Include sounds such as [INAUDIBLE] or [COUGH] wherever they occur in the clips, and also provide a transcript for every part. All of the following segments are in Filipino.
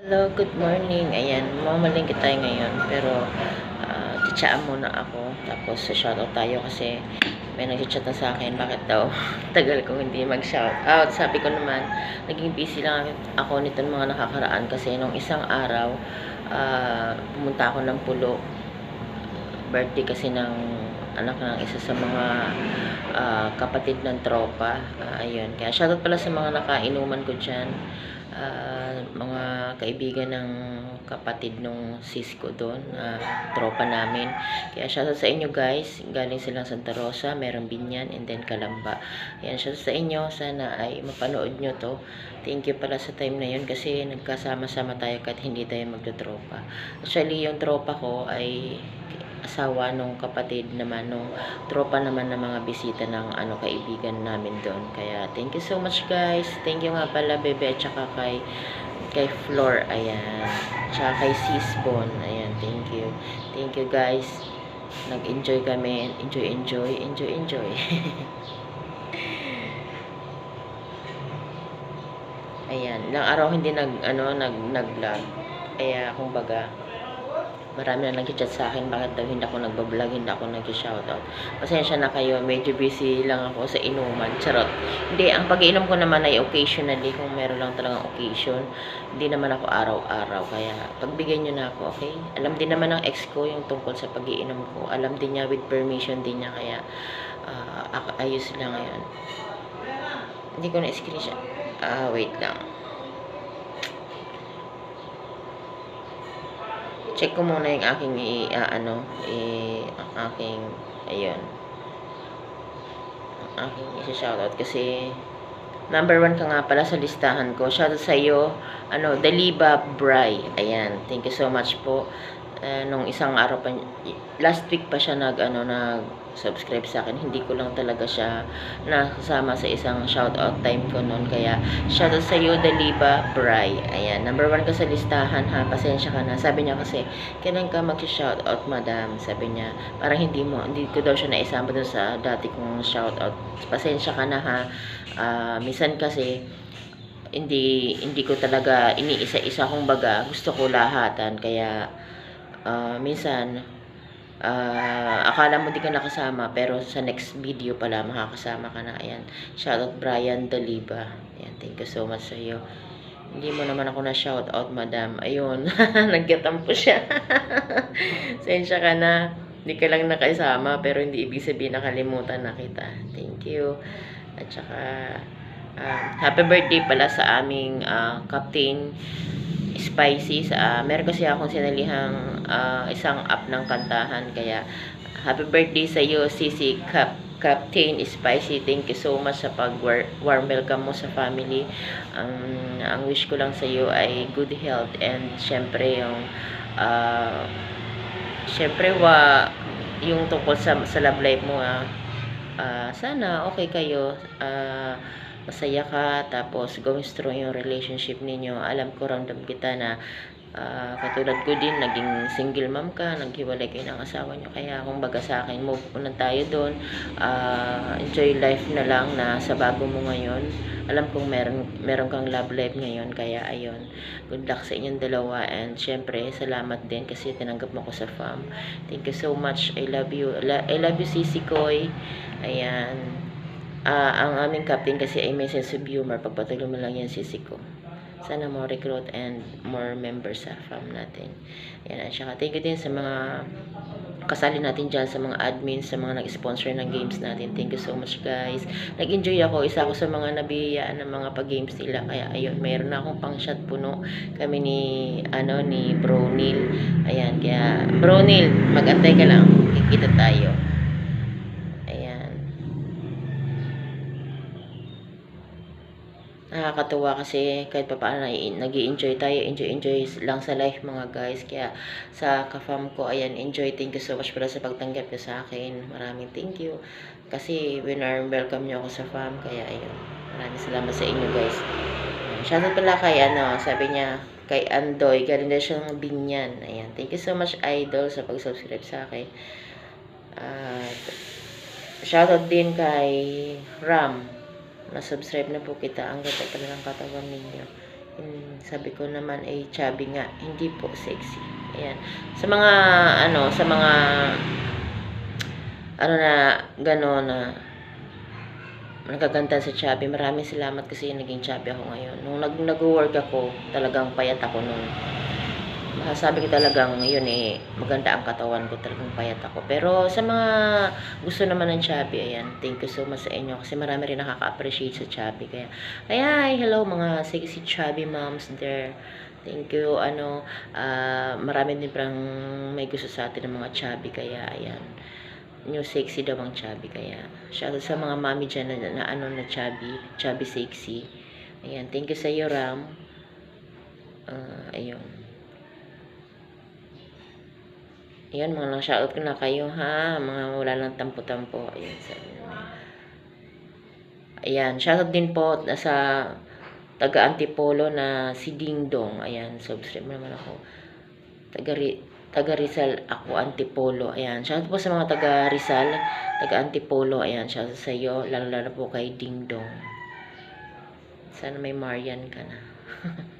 Hello, good morning. Ayan, mamalingkit tayo ngayon. Pero, uh, titsaan muna ako. Tapos, shoutout tayo kasi may nag-chat na sa akin. Bakit daw? [LAUGHS] Tagal kong hindi mag-shoutout. Sabi ko naman, naging busy lang ako nito mga nakakaraan kasi nung isang araw, ah, pumunta ako ng pulo. Birthday kasi ng anak ng isa sa mga ah, kapatid ng tropa. Ah, ayun. Kaya shoutout pala sa mga nakainuman ko dyan. Ah, mga kaibigan ng kapatid nung sis ko doon, ah, tropa namin. Kaya shoutout sa inyo guys. Galing silang Santa Rosa, meron Binyan, and then Kalamba. Yan, shoutout sa inyo. Sana ay mapanood nyo to. Thank you pala sa time na yun kasi nagkasama-sama tayo kahit hindi tayo magtutropa. Actually, yung tropa ko ay asawa nung kapatid naman nung tropa naman ng mga bisita ng ano kaibigan namin doon. Kaya thank you so much guys. Thank you nga pala Bebe at saka kay kay Flor. Ayan. Tsaka kay Sisbon. Ayan. Thank you. Thank you guys. Nag-enjoy kami. Enjoy, enjoy. Enjoy, enjoy. [LAUGHS] Ayan. Ilang araw hindi nag, ano, nag, nag-vlog. Kaya, kumbaga, marami na nag-chat sa akin bakit daw hindi ako nagbablog, hindi ako nag-shoutout. Pasensya na kayo, medyo busy lang ako sa inuman. Charot. Hindi, ang pag-iinom ko naman ay occasionally, kung meron lang talagang occasion. Hindi naman ako araw-araw, kaya pagbigyan nyo na ako, okay? Alam din naman ng ex ko yung tungkol sa pag-iinom ko. Alam din niya with permission din niya, kaya ak- ayos lang ngayon. Hindi ko na-screenshot. Ah, wait lang. Check ko muna yung aking i, ah, ano, i, aking, ayun, ang aking isa-shoutout kasi number one ka nga pala sa listahan ko. Shoutout sa iyo, ano, Daliba Bray. Ayan, thank you so much po. Eh, nung isang araw pa, last week pa siya nag, ano, nag subscribe sa akin. Hindi ko lang talaga siya nakasama sa isang shoutout time ko noon. Kaya, shoutout sa iyo, Daliba Bray. Ayan, number one ka sa listahan ha. Pasensya ka na. Sabi niya kasi, kailan ka mag-shoutout, madam? Sabi niya, parang hindi mo, hindi ko daw siya naisama dun sa dati kong shoutout. Pasensya ka na ha. Ah, minsan kasi, hindi hindi ko talaga iniisa-isa kung baga gusto ko lahatan kaya ah, minsan ah, akala mo di ka nakasama pero sa next video pala makakasama ka na. Ayan shoutout Brian Daliba ayan thank you so much sa iyo hindi mo naman ako na shout out madam. Ayun [LAUGHS] naggatampo siya. [LAUGHS] Sensya ka na hindi ka lang nakasama pero hindi ibig sabihin nakalimutan na kita. Thank you. At saka um, happy birthday pala sa aming ah, captain spicy. Sa meron kasi akong sinalihang ah, isang app ng kantahan. Kaya happy birthday sa iyo Sisi Cap Captain Spicy. Thank you so much sa pag warm welcome mo sa family. Ang ang wish ko lang sa iyo ay good health and syempre yung ah, syempre wa yung tungkol sa sa love life mo ah, ah, sana okay kayo. Ah, masaya ka. Tapos going strong yung relationship ninyo alam ko ramdam kita na ah, katulad ko din naging single mom ka naghiwalay kayo ng asawa nyo kaya kung baga sa akin move on tayo doon. Ah, enjoy life na lang na sa bago mo ngayon. Alam kong meron, meron kang love life ngayon kaya ayun. Good luck sa inyong dalawa and syempre salamat din kasi tinanggap mo ko sa farm. Thank you so much. I love you. I love you Sisi Koy. Ayan. Ah, ang aming captain kasi ay may sense of humor. Pagpatuloy mo lang yan sisi ko. Sana more recruit and more members sa farm natin. Yan. At saka thank you din sa mga kasali natin dyan, sa mga admins, sa mga nag-sponsor ng games natin. Thank you so much guys. Nag-enjoy ako. Isa ako sa mga nabiyayaan ng mga pag-games nila. Kaya ayun, mayroon na akong pang shot puno. Kami ni, ano, ni Bro Neil. Ayan, kaya Bro Neil, mag-antay ka lang. Kikita tayo. Ayan. Nakakatuwa kasi kahit pa paano nag enjoy tayo, enjoy-enjoy lang sa life mga guys. Kaya sa ka-fam ko, ayan, enjoy. Thank you so much pala sa pagtanggap niyo sa akin. Maraming thank you. Kasi winner welcome niyo ako sa fam. Kaya ayun, maraming salamat sa inyo guys. Shoutout pala kay ano, sabi niya, kay Andoy, galing na siya ng Binyan. Ayan, thank you so much idol sa pag-subscribe sa akin. At shoutout din kay Ram na subscribe na po kita. Ang ganda pala ng katawan ninyo. Hmm, sabi ko naman ay chubby nga, hindi po sexy. Ayan. Sa mga ano, sa mga ano na gano'n na nagaganda sa chubby. Maraming salamat kasi naging chubby ako ngayon. Nung nag nag-work ako, talagang payat ako nung masasabi ko talagang yun eh, maganda ang katawan ko, talagang payat ako. Pero sa mga gusto naman ng chubby, ayan, thank you so much sa inyo kasi marami rin nakaka-appreciate sa chubby. Kaya, kaya, hello mga sexy chubby moms there. Thank you, ano, ah, marami din parang may gusto sa atin ng mga chubby, kaya, ayan, new sexy daw ang chubby, kaya, shoutout sa mga mami dyan na, na, ano na chubby, chubby sexy. Ayan, thank you sa iyo, Ram. Ah, ayun. Ayan, mga nang-shoutout ko na kayo, ha? Mga wala lang tampo-tampo. Ayan, sabi. Ayan, shoutout din po sa taga Antipolo na si Ding Dong. Ayan, subscribe mo naman ako. Taga, Ri- taga Rizal ako, Antipolo. Ayan, shoutout po sa mga taga Rizal, taga Antipolo. Ayan, shoutout sa iyo, lalo-lalo po kay Ding Dong. Sana may Marian ka na. [LAUGHS]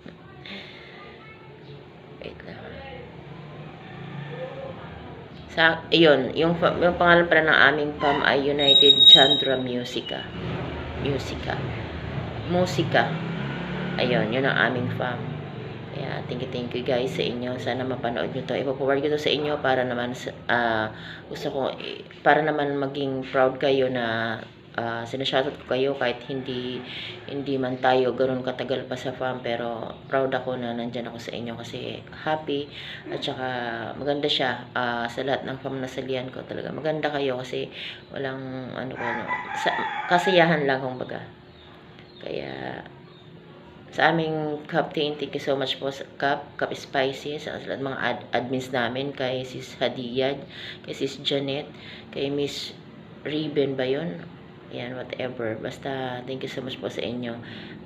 Sa, ayun, yung, yung pangalan pala ng aming fam ay United Chandra Musica. Musica. Musika. Ayun, yun ang aming fam. Kaya, thank you, thank you guys sa inyo. Sana mapanood nyo to. Ipapower ko to sa inyo para naman, ah, gusto ko, eh, para naman maging proud kayo na uh, sinashoutout ko kayo kahit hindi hindi man tayo ganoon katagal pa sa farm pero proud ako na nandyan ako sa inyo kasi happy at saka maganda siya ah, sa lahat ng farm na salihan ko talaga maganda kayo kasi walang ano ano sa, kasiyahan lang kumbaga kaya sa aming team, thank you so much po sa cup, cup spicy, sa lahat mga ad, admins namin, kay Sis Hadiyad, kay Sis Janet, kay Miss Ribbon ba yun? Yan, whatever. Basta, thank you so much po sa inyo.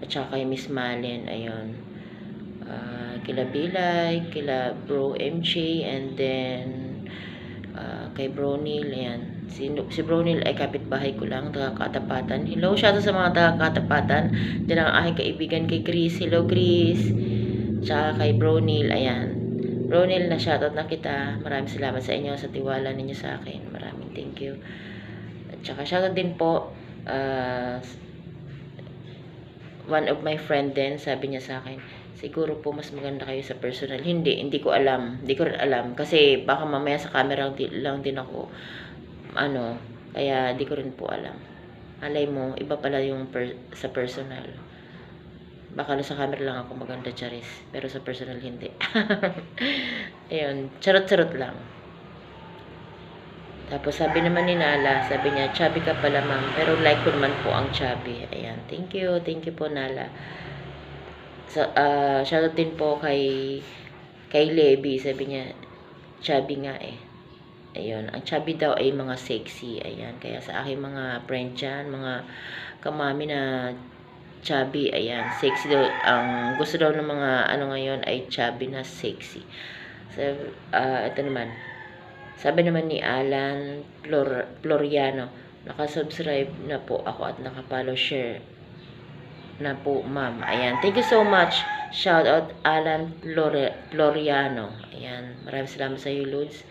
At saka kay Miss Malin, ayun. Ah, kila Bilay, kila Bro MJ, and then ah, kay Bro Neil, ayan. Si, si Bro Neil ay kapitbahay ko lang, taga-katapatan. Hello, shout out sa mga taga-katapatan. Diyan ang aking kaibigan kay Chris. Hello, Chris. Tsaka kay Bro Neil, ayan. Bro Neil, na shoutout na kita. Maraming salamat sa inyo sa tiwala ninyo sa akin. Maraming thank you. At saka shoutout din po ah, one of my friend din, sabi niya sa akin, siguro po mas maganda kayo sa personal. Hindi, hindi ko alam. Hindi ko rin alam. Kasi baka mamaya sa camera lang din, lang ako, ano, kaya di ko rin po alam. Alay mo, iba pala yung per- sa personal. Baka sa camera lang ako maganda, Charis. Pero sa personal, hindi. [LAUGHS] Ayun, charot-charot lang. Tapos sabi naman ni Nala, sabi niya, chubby ka pala ma'am, pero like ko naman po ang chubby. Ayan, thank you, thank you po Nala. So, uh, shoutout din po kay kay Levi, sabi niya, chubby nga eh. Ayun, ang chubby daw ay mga sexy. Ayan, kaya sa aking mga friend dyan, mga kamami na chubby, ayan, sexy daw. Ang gusto daw ng mga ano ngayon ay chubby na sexy. So, ah, ito naman, sabi naman ni Alan Flor Floriano, nakasubscribe na po ako at nakapollow share na po, ma'am. Ayan. Thank you so much. Shout out Alan Flor Floriano. Ayan. Maraming salamat sa iyo, Lods.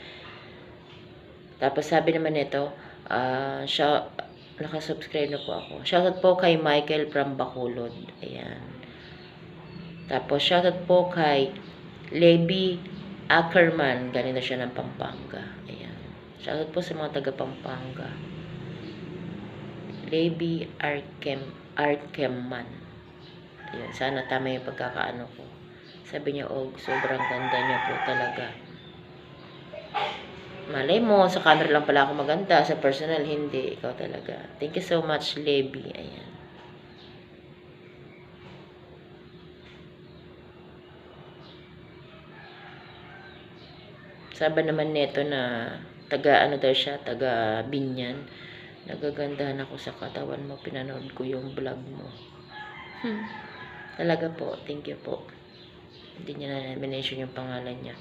Tapos sabi naman nito, ah, shout, nakasubscribe na po ako. Shoutout po kay Michael from Bacolod. Ayan. Tapos shoutout po kay Levi Ackerman. Ganito siya ng Pampanga. Ayan. Shoutout po sa mga taga Pampanga. Levi Arkem, Arkeman. Ayan. Sana tama yung pagkakaano ko. Sabi niya, oh, sobrang ganda niya po talaga. Malay mo, sa camera lang pala ako maganda. Sa personal, hindi. Ikaw talaga. Thank you so much, Levi. Ayan. Sabi naman neto na taga ano daw siya, taga Binyan. Nagagandahan ako sa katawan mo. Pinanood ko yung vlog mo. Hmm. Talaga po. Thank you po. Hindi niya na mention yung pangalan niya.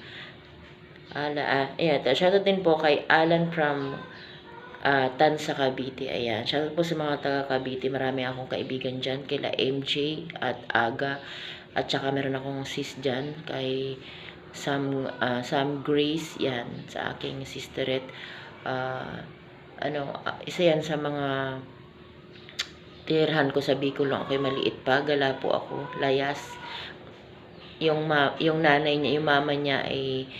Ala, ah, ayan, shoutout din po kay Alan from ah, Tansa, Cavite. Ayan, shoutout po sa mga taga Cavite. Marami akong kaibigan dyan. Kila MJ at Aga. At saka meron akong sis dyan kay Sam, ah, Sam Grace, yan, sa aking sisterette. Ah, ano, ah, isa yan sa mga tirhan ko sa Bicol nung ako'y maliit pa. Gala po ako, layas. Yung, ma, yung nanay niya, yung mama niya ay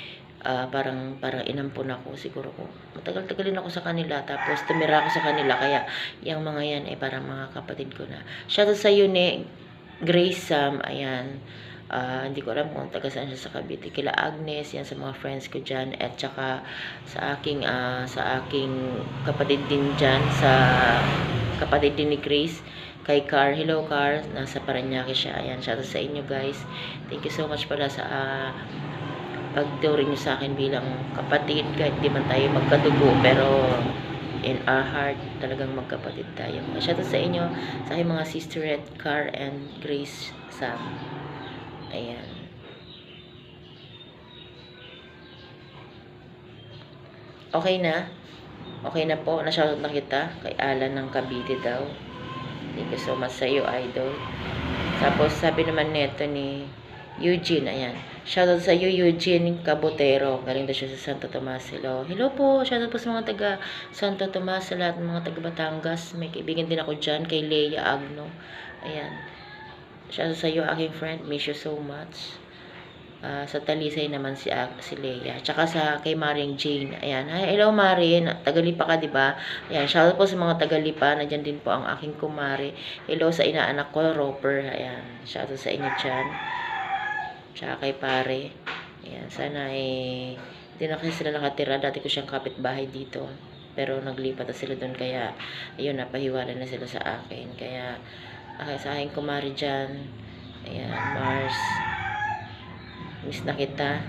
ah, parang parang inampun ako siguro ko. Matagal-tagal din ako sa kanila tapos tumira ako sa kanila kaya yung mga yan ay parang mga kapatid ko na. Shoutout sa iyo ni Grace Sam, ayan. Ah, hindi ko alam kung taga saan siya sa Cavite. Kila Agnes, yan sa mga friends ko dyan. At saka sa aking, ah, sa aking kapatid din dyan, sa kapatid din ni Grace. Kay Car, hello Car, nasa Paranaque siya. Ayan, shoutout sa inyo guys. Thank you so much pala sa ah, pagturing niyo sa akin bilang kapatid. Kahit di man tayo magkadugo, pero in our heart, talagang magkapatid tayo. Shoutout sa inyo, sa aking mga sisterette, Car and Grace Sam. Ayan. Okay na? Okay na po. Na-shoutout na kita kay Alan ng Cavite daw. Thank you so much sa iyo, idol. Tapos, sabi naman neto ni Eugene, ayan. Shoutout sa iyo, Eugene Cabotero. Galing daw siya sa Santo Tomas. Hello. Po. Shoutout po sa mga taga Santo Tomas, sa lahat ng mga taga Batangas. May kaibigan din ako dyan, kay Leia Agno. Ayan. Shoutout sa iyo, aking friend. Miss you so much. Ah, sa Talisay naman si si Leia. Tsaka sa kay Maring Jane. Ayan. Hi, hello Marin. Tagalipa ka, 'di ba? Ayan, shoutout po sa mga Tagalipa. Nandiyan din po ang aking kumare. Hello sa inaanak ko, Roper. Ayan. Shoutout sa inyo diyan. Tsaka kay pare. Ayan, sana eh hindi na kasi sila nakatira. Dati ko siyang kapitbahay dito. Pero naglipat na sila doon kaya ayun, napahiwalay na sila sa akin. Kaya okay, sa aking kumare dyan. Ayan, Mars. Miss na kita.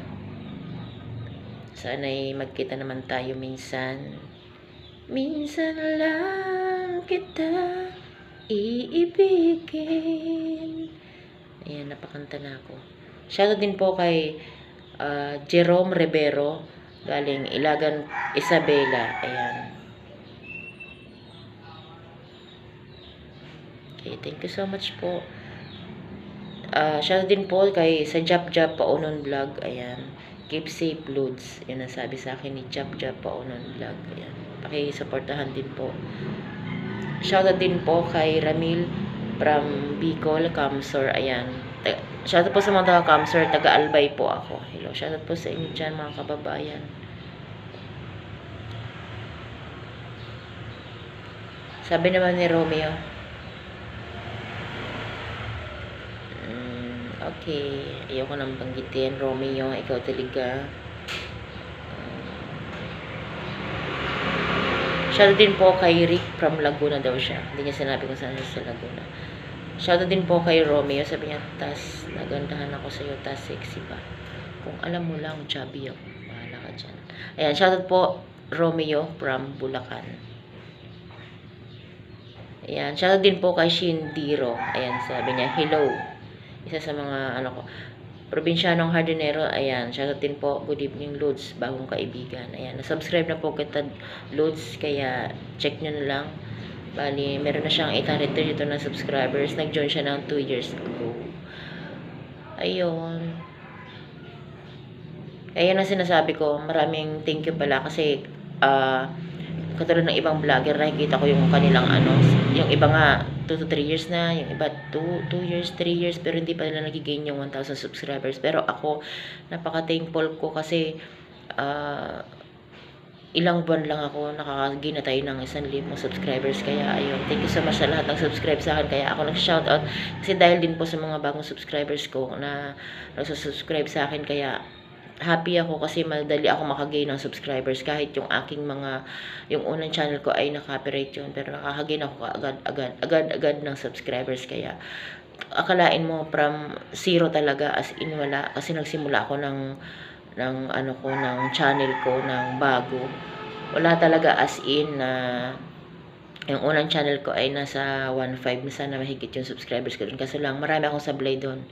Sana'y magkita naman tayo minsan. Minsan lang kita iibigin. Ayan, napakanta na ako. Shoutout din po kay ah, Jerome Rivero galing Ilagan Isabela. Ayan. Okay, thank you so much po. Ah, shoutout din po kay sa Jap Jap Paunon Vlog. Ayan. Keep safe, Lods. Yun ang sabi sa akin ni Jap Jap Paunon Vlog. Ayan. Pakisuportahan din po. Shoutout din po kay Ramil from Bicol, Camsor. Ayan. Shoutout po sa mga taga Camsor, taga Albay po ako. Hello. Shoutout po sa inyo dyan, mga kababayan. Sabi naman ni Romeo, okay. Ayoko nang banggitin. Romeo, ikaw talaga. Shoutout din po kay Rick from Laguna daw siya. Hindi niya sinabi kung saan siya sa Laguna. Shoutout din po kay Romeo. Sabi niya, Tas, nagandahan ako sa iyo. Tas, sexy pa. Kung alam mo lang, chubby ako. Bahala ka dyan. Ayan, shoutout po Romeo from Bulacan. Ayan, shoutout din po kay Shindiro. Ayan, sabi niya, hello. Isa sa mga, ano ko, Probinsyanong Hardinero, ayan, shoutout din po, good evening Lods, bagong kaibigan. Ayan, nasubscribe na po kita Lods, kaya check nyo na lang. Bali, meron na siyang 832 na subscribers, nag-join siya ng 2 years ago. Ayun. Ayan ang sinasabi ko, maraming thank you pala kasi, ah, katulad ng ibang vlogger, nakikita ko yung kanilang ano, yung iba nga, 2 to 3 years na, yung iba 2, 2 years, 3 years, pero hindi pa nila nagigain yung 1,000 subscribers. Pero ako, napaka-thankful ko kasi, ah, ilang buwan lang ako nakakagina tayo ng isang libong subscribers. Kaya, ayun, thank you so much sa lahat ng subscribe sa akin. Kaya ako nag-shoutout kasi dahil din po sa mga bagong subscribers ko na nagsusubscribe sa akin. Kaya, happy ako kasi madali ako makagain ng subscribers kahit yung aking mga yung unang channel ko ay naka-copyright yun pero nakakagain ako agad agad agad agad ng subscribers. Kaya akalain mo from zero talaga as in wala kasi nagsimula ako ng ng ano ko ng channel ko ng bago. Wala talaga as in na yung unang channel ko ay nasa 1.5 na sana mahigit yung subscribers ko doon. Kaso lang, marami akong sablay doon.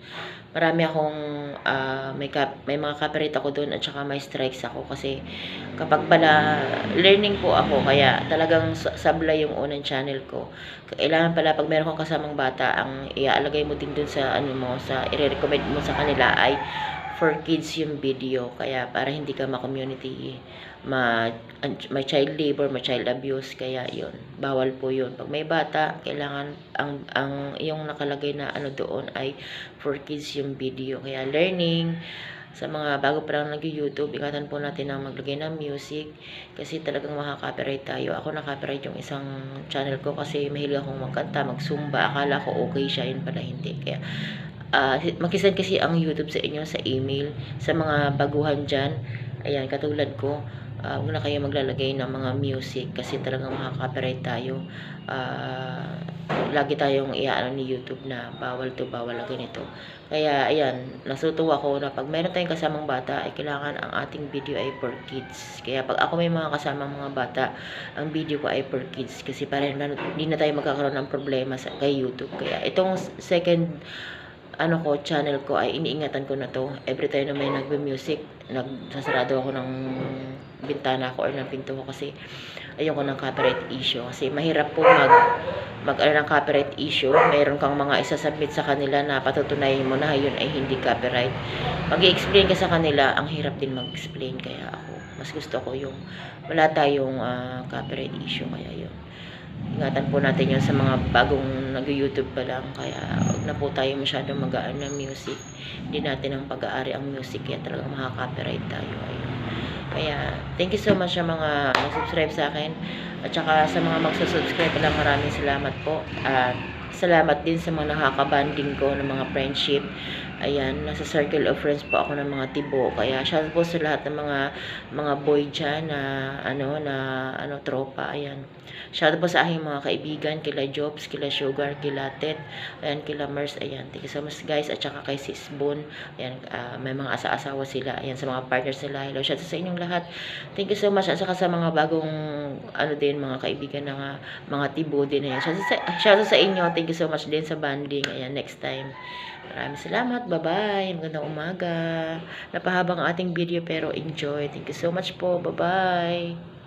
Marami akong, ah, may, cap, may mga copyright ako doon at saka may strikes ako. Kasi kapag pala, learning po ako, kaya talagang sa- sablay yung unang channel ko. Kailangan pala, pag meron kang kasamang bata, ang iaalagay mo din doon sa, ano mo, sa, i-recommend mo sa kanila ay for kids yung video. Kaya para hindi ka ma-community ma may child labor, may child abuse, kaya yon bawal po yun. Pag may bata, kailangan ang ang yung nakalagay na ano doon ay for kids yung video. Kaya learning sa mga bago pa lang nag-YouTube, ingatan po natin na maglagay ng music kasi talagang makaka-copyright tayo. Ako na-copyright yung isang channel ko kasi mahilig akong magkanta, magsumba. Akala ko okay siya, yun pala hindi. Kaya uh, makisend kasi ang YouTube sa inyo sa email sa mga baguhan dyan. Ayan, katulad ko, uh, huwag na kayo maglalagay ng mga music kasi talagang makaka-copyright tayo. Uh, lagi tayong iaano ni YouTube na bawal to, bawal na ganito. Kaya, ayan, nasutuwa ko na pag meron tayong kasamang bata, ay kailangan ang ating video ay for kids. Kaya pag ako may mga kasamang mga bata, ang video ko ay for kids. Kasi para hindi na tayo magkakaroon ng problema sa, kay YouTube. Kaya itong second ano ko, channel ko ay iniingatan ko na to. Every time na may nagbe-music, nagsasarado ako ng bintana ko or ng pinto ko kasi ayoko ng copyright issue. Kasi mahirap po mag, mag ano ng copyright issue. Mayroon kang mga isasubmit sa kanila na patutunayin mo na yun ay hindi copyright. mag explain ka sa kanila, ang hirap din mag-explain. Kaya ako, mas gusto ko yung wala tayong uh, copyright issue. Kaya yun ingatan po natin yun sa mga bagong nag-YouTube pa lang. Kaya wag na po tayo masyadong magaan ng music. Hindi natin ang pag-aari ang music. Kaya talagang makaka-copyright tayo. Ayun. kaya thank you so much sa mga nag-subscribe sa akin. At saka sa mga magsusubscribe lang maraming salamat po. At salamat din sa mga nakakabanding ko ng mga friendship Ayan, nasa circle of friends po ako ng mga tibo. Kaya shout po sa lahat ng mga mga boy dyan na ano na ano tropa. Ayan. Shout po sa aking mga kaibigan, kila Jobs, kila Sugar, kila Ted, ayan kila Mers. Ayan. Thank you so much guys at saka kay Sis Boon. Ayan, uh, may mga asa-asawa sila. Ayan sa mga partners nila. Hello, shout sa inyong lahat. Thank you so much at saka sa mga bagong ano din mga kaibigan ng uh, mga tibo din. Ayan. Shout sa, shout sa inyo. Thank you so much din sa banding. Ayan, next time. Maraming salamat. Bye-bye. Magandang umaga. Napahabang ang ating video pero enjoy. Thank you so much po. Bye-bye.